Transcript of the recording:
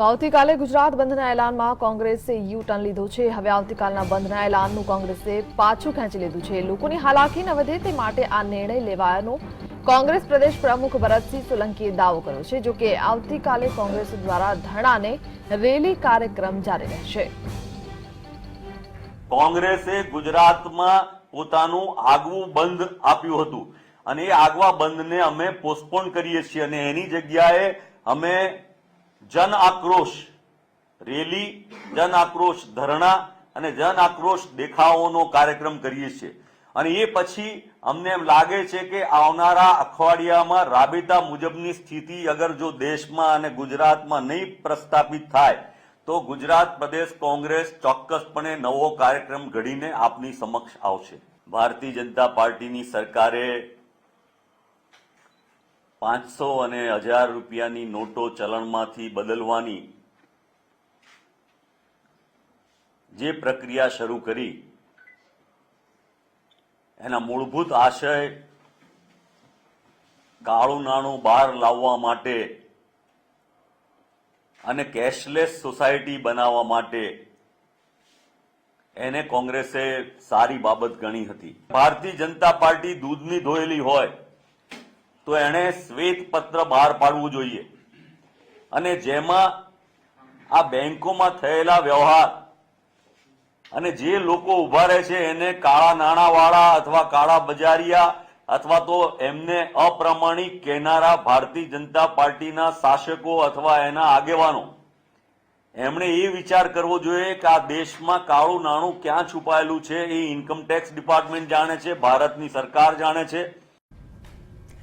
તો આવતીકાલે ગુજરાત બંધના એલાનમાં કોંગ્રેસે યુ ટર્ન લીધો છે. હવે આવતીકાલના બંધના એલાનનું કોંગ્રેસે પાછું ખેંચી લીધું છે. લોકોની હાલાકી ન વધે તે માટે આ નિર્ણય લેવાયાનો કોંગ્રેસ પ્રદેશ પ્રમુખ ભરતસિંહ સોલંકીએ દાવો કર્યો છે જો કે આવતીકાલે કોંગ્રેસ દ્વારા ધરણાને રેલી કાર્યક્રમ જારી રહેશે. કોંગ્રેસે ગુજરાતમાં પોતાનું આગવું બંધ આપ્યું હતું. અને એ આગવા બંધને અમે પોસ્ટપોન કરીએ છીએ અને એની જગ્યાએ અમે જન આક્રોશ, રેલી, જન આક્રોશ ધરણા અને જન આક્રોશ દેખાવોનો કાર્યક્રમ કરીએ છીએ. અને એ પછી અમને એમ લાગે છે કે આવનારા અઠવાડિયામાં રાબેતા મુજબની સ્થિતિ અગર જો દેશમાં અને ગુજરાતમાં નહીં પ્રસ્થાપિત થાય, તો ગુજરાત પ્રદેશ કોંગ્રેસ ચોક્કસપણે નવો કાર્યક્રમ ઘડીને આપની સમક્ષ આવશે. ભારતીય જનતા પાર્ટીની સરકારે પાંચસો અને હજાર રૂપિયાની નોટો ચલણમાંથી બદલવાની જે પ્રક્રિયા શરૂ કરી, એના મૂળભૂત આશય કાળું નાણું બહાર લાવવા માટે અને કેશલેસ સોસાયટી બનાવવા માટે એને કોંગ્રેસે સારી બાબત ગણી હતી. ભારતીય જનતા પાર્ટી દૂધની ધોયેલી હોય તો એણે શ્વેત પત્ર બહાર પાડવું જોઈએ. અને જેમાં આ બેંકોમાં થયેલા વ્યવહાર અને જે લોકો ઊભા રહે છે, એને કાળા નાણાવાળા અથવા કાળા બજારિયા અથવા તો એમને અપ્રમાણિક કહેનારા ભારતીય જનતા પાર્ટીના શાસકો અથવા એના આગેવાનો, એમણે એ વિચાર કરવો જોઈએ કે આ દેશમાં કાળું નાણું ક્યાં છુપાયેલું છે, એ ઇન્કમટેક્સ ડિપાર્ટમેન્ટ જાણે છે, ભારતની સરકાર જાણે છે